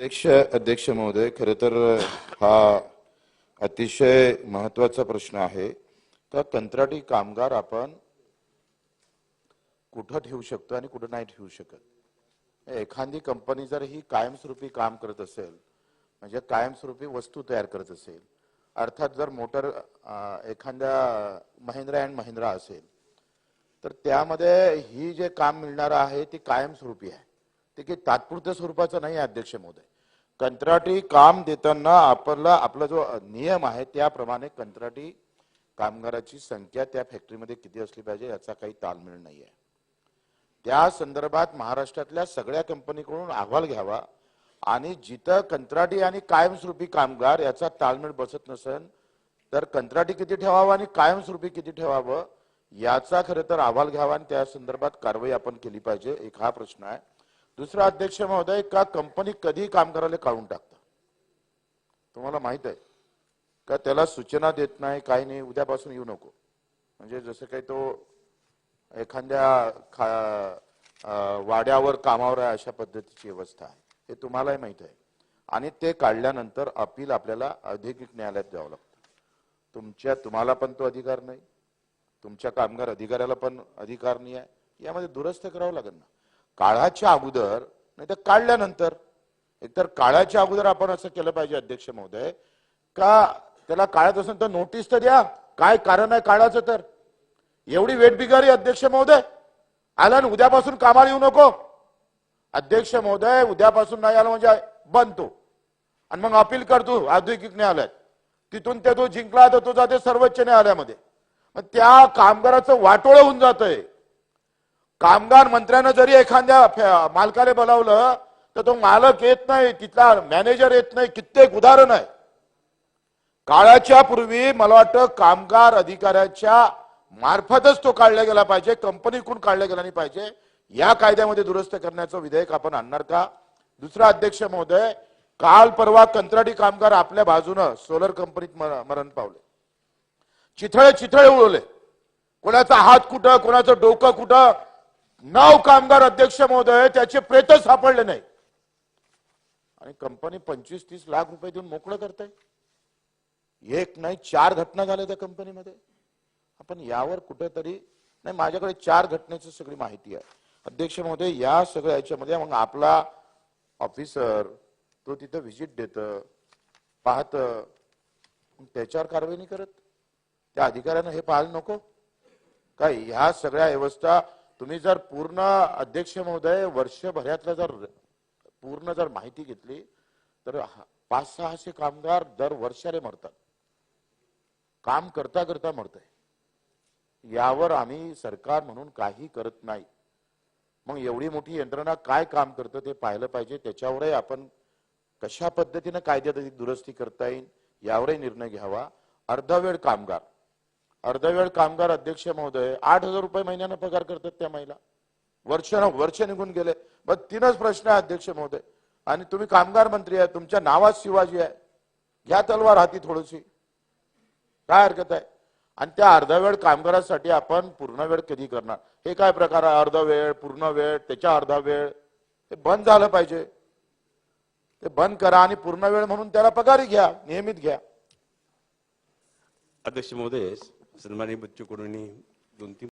अध्यक्ष अध्यक्ष महोदय खरं तर हा अतिशय महत्त्वाचा प्रश्न आहे. का कंत्राटी कामगार आपण कुठं ठेवू शकतो आणि कुठं नाही ठेवू शकत? एखादी कंपनी जर ही कायमस्वरूपी काम करत असेल म्हणजे कायमस्वरूपी वस्तू तयार करत असेल अर्थात जर मोटर एखाद्या महिंद्रा अँड महिंद्रा असेल तर त्यामध्ये ही जे काम मिळणार आहे ती कायमस्वरूपी आहे. ते काही तात्पुरत्या स्वरूपाचं नाही अध्यक्ष महोदय. कंत्राटी काम देताना आपला आपला जो नियम आहे त्याप्रमाणे कंत्राटी कामगाराची संख्या त्या फॅक्टरीमध्ये किती असली पाहिजे याचा काही ताळमेळ नाही आहे. त्या संदर्भात महाराष्ट्रातल्या सगळ्या कंपनीकडून अहवाल घ्यावा आणि जिथं कंत्राटी आणि कायमस्वरूपी कामगार याचा ताळमेळ बसत नसेल तर कंत्राटी किती ठेवावं आणि कायमस्वरूपी किती ठेवावं याचा खरं तर अहवाल घ्यावा आणि त्या संदर्भात कारवाई आपण केली पाहिजे एक हा प्रश्न आहे. दुसरा अध्यक्ष महोदय का कंपनी कधी कामगाराला काढून टाकतं? तुम्हाला माहीत आहे. का त्याला सूचना देत नाही काही नाही उद्यापासून येऊ नको. म्हणजे जसं काही तो एखाद्या खा वाड्यावर कामावर आहे अशा पद्धतीची व्यवस्था आहे. हे तुम्हालाही माहीत आहे. आणि ते काढल्यानंतर अपील आपल्याला औद्योगिक न्यायालयात द्यावं लागतं. तुमच्या तुम्हाला पण तो अधिकार नाही. तुमच्या कामगार अधिकाऱ्याला पण अधिकार नाही आहे. यामध्ये दुरुस्त करावं लागेल ना. काळाच्या अगोदर नाही तर काढल्यानंतर. एकतर काळाच्या अगोदर आपण असं केलं पाहिजे अध्यक्ष महोदय. का त्याला काढत असेल तर नोटीस तर द्या. काय कारण आहे काळाचं तर? एवढी वेट बिगारी अध्यक्ष महोदय. आला ना उद्यापासून कामाला येऊ नको. अध्यक्ष महोदय उद्यापासून नाही आला म्हणजे बंद तो. आणि मग अपील करतो औद्योगिक न्यायालयात. तिथून ते तो जिंकला तर तो जाते सर्वोच्च न्यायालयामध्ये. मग त्या कामगाराचं वाटोळं होऊन जातंय. कामगार मंत्र्यानं जरी एखाद्या मालकाने बोलावलं तर तो मालक येत नाही तिथला मॅनेजर येत नाही कित्येक उदाहरण आहे काळाच्या पूर्वी मला वाटतं कामगार अधिकाऱ्याच्या मार्फतच तो काढला गेला पाहिजे कंपनीकडून काढला गेला नाही पाहिजे. या कायद्यामध्ये दुरुस्त करण्याचं विधेयक आपण आणणार का? दुसरा अध्यक्ष महोदय काल परवा कंत्राटी कामगार आपल्या बाजूनं सोलर कंपनीत मरण पावले. चिथळे चिथळे उडवले. कोणाचा हात कुठं कोणाचं डोकं कुठं नाव कामगार अध्यक्ष महोदय त्याचे प्रेत सापडले नाही. आणि कंपनी पंचवीस तीस लाख रुपये देऊन मोकळं करताय. एक नाही चार घटना झाल्या त्या कंपनीमध्ये. आपण यावर कुठेतरी नाही माझ्याकडे चार घटनेची सगळी माहिती आहे. अध्यक्ष महोदय या सगळ्या याच्यामध्ये मग आपला ऑफिसर तो तिथं व्हिजिट देत पाहत. त्याच्यावर कारवाई नाही करत? त्या अधिकाऱ्यानं हे पाहायला नको? काय ह्या सगळ्या व्यवस्था तुम्ही जर पूर्ण अध्यक्ष महोदय वर्षभरातला जर पूर्ण जर माहिती घेतली तर पाच सहाशे कामगार दर वर्षाने मरतात. काम करता करता मरतंय. यावर आम्ही सरकार म्हणून काही करत नाही. मग एवढी मोठी यंत्रणा काय काम करतं ते पाहिलं पाहिजे त्याच्यावरही आपण कशा पद्धतीनं कायद्यात दुरुस्ती करता येईल यावरही निर्णय घ्यावा. अर्धवेळ कामगार. अर्धवेळ कामगार अध्यक्ष महोदय आठ हजार रुपये महिन्यानं पगार करतात त्या महिला. वर्ष वर्ष निघून गेले. मग तीनच प्रश्न आहे अध्यक्ष महोदय. आणि तुम्ही कामगार मंत्री आहे तुमच्या नावात शिवाजी आहे. घ्या तलवार हाती थोडीशी. काय हरकत आहे? आणि त्या अर्धा वेळ कामगारासाठी आपण पूर्ण वेळ कधी करणार? हे काय प्रकार आहे? अर्धा वेळ पूर्ण वेळ त्याच्या अर्धा वेळ? हे बंद झालं पाहिजे. ते बंद करा आणि पूर्ण वेळ म्हणून त्याला पगारी घ्या नियमित घ्या. अध्यक्ष महोदय सन्माननीय बच्चू कडूंनी दोन तीन